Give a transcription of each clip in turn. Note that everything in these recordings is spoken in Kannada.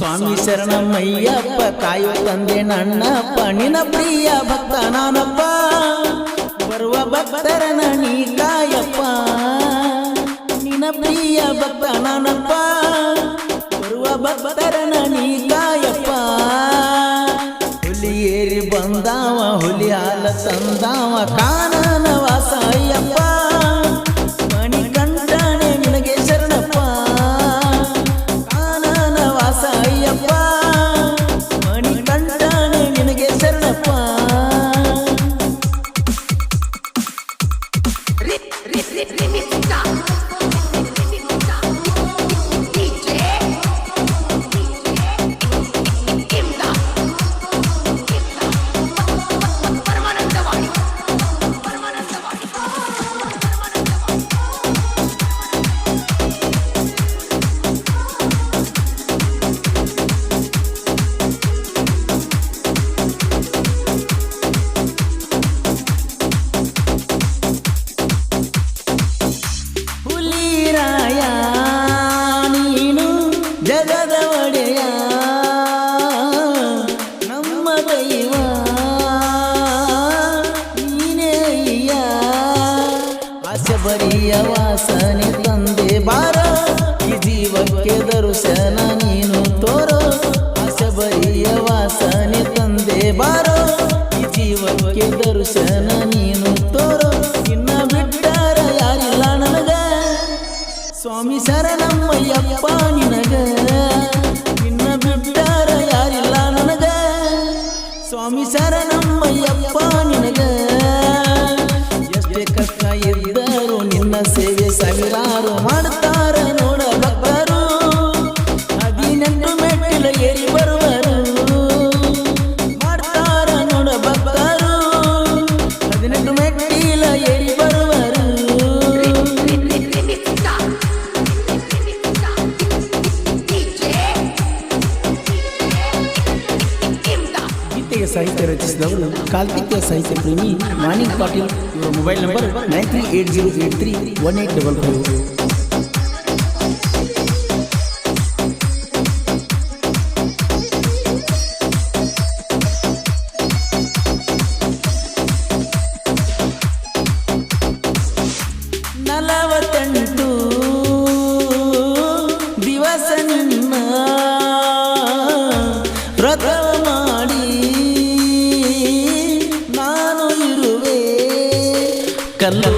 ಸ್ವಾಮಿ ಶರಣಮ್ಮಯ್ಯಪ್ಪ, ತಾಯಿ ತಂದೆ ನನ್ನಪ್ಪ ಪಣಿನ ಪ್ರಿಯ ಭಕ್ತ ನಾನಪ್ಪ. ಬರುವ ಭಕ್ತರ ನೀ ಕಾಯಪ್ಪ ನಿನ ಪ್ರಿಯ ಭಕ್ತ ನಾನಪ್ಪ. ಬರುವ ಭಕ್ತರ ನೀ ಕಾಯಪ್ಪ ಹುಲಿ ಏರಿ ಬಂದಾವ, ಹುಲಿ ಹಾಲ ತಂದಾವ ಕಾನನ ಶರಣಮ್ಮಯ್ಯಪ್ಪ ನಿನಗ. ನಿನ್ನ ಬಿಟ್ಟಾರ ಯಾರಿಲ್ಲ ನನಗ. ಸ್ವಾಮಿ ಶರಣಮ್ಮಯ್ಯಪ್ಪ ನಿನಗ. ಎಷ್ಟೇ ಕಷ್ಟ ಇದ್ದರು ನಿನ್ನ ಸೇವೆ ಸಾವಿರಾರು ಮಾಡ್ತಾರ. ಸಾಹಿತ್ಯ ರಚಿಸಿದವರು ಕಾಲ್ಪಿಕ ಸಾಹಿತ್ಯ ಪ್ರೇಮಿ ಮಾನಿಂಗ್ ಪಾಟೀಲ್. ಇವರ mobile number nine three eight zero eight three one eight double five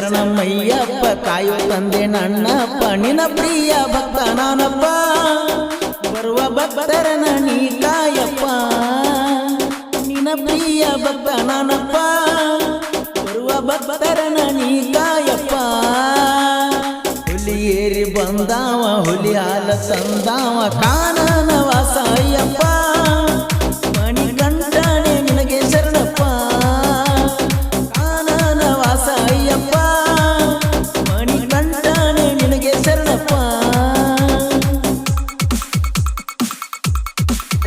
ಸ್ವಾಮಿ ಶರಣಮಯ್ಯಪ್ಪ ಕಾಯೋ ತಂದೆ ನನ್ನಪ್ಪ ನಿನ ಪ್ರಿಯ ಭಕ್ತ ನಾನಪ್ಪ. ಬರುವ ಭಕ್ತರನ ನೀ ಕಾಯಪ್ಪ ನಿನ ಪ್ರಿಯ ಭಕ್ತ ನಾನಪ್ಪ. ಬರುವ ಭಕ್ತರನ ನೀ ಕಾಯಪ್ಪ ಹುಲಿ ಏರಿ ಬಂದಾವ, ಹುಲಿ ಹಾಲ ತಂದಾವ, ಕಾನನ ವಾಸ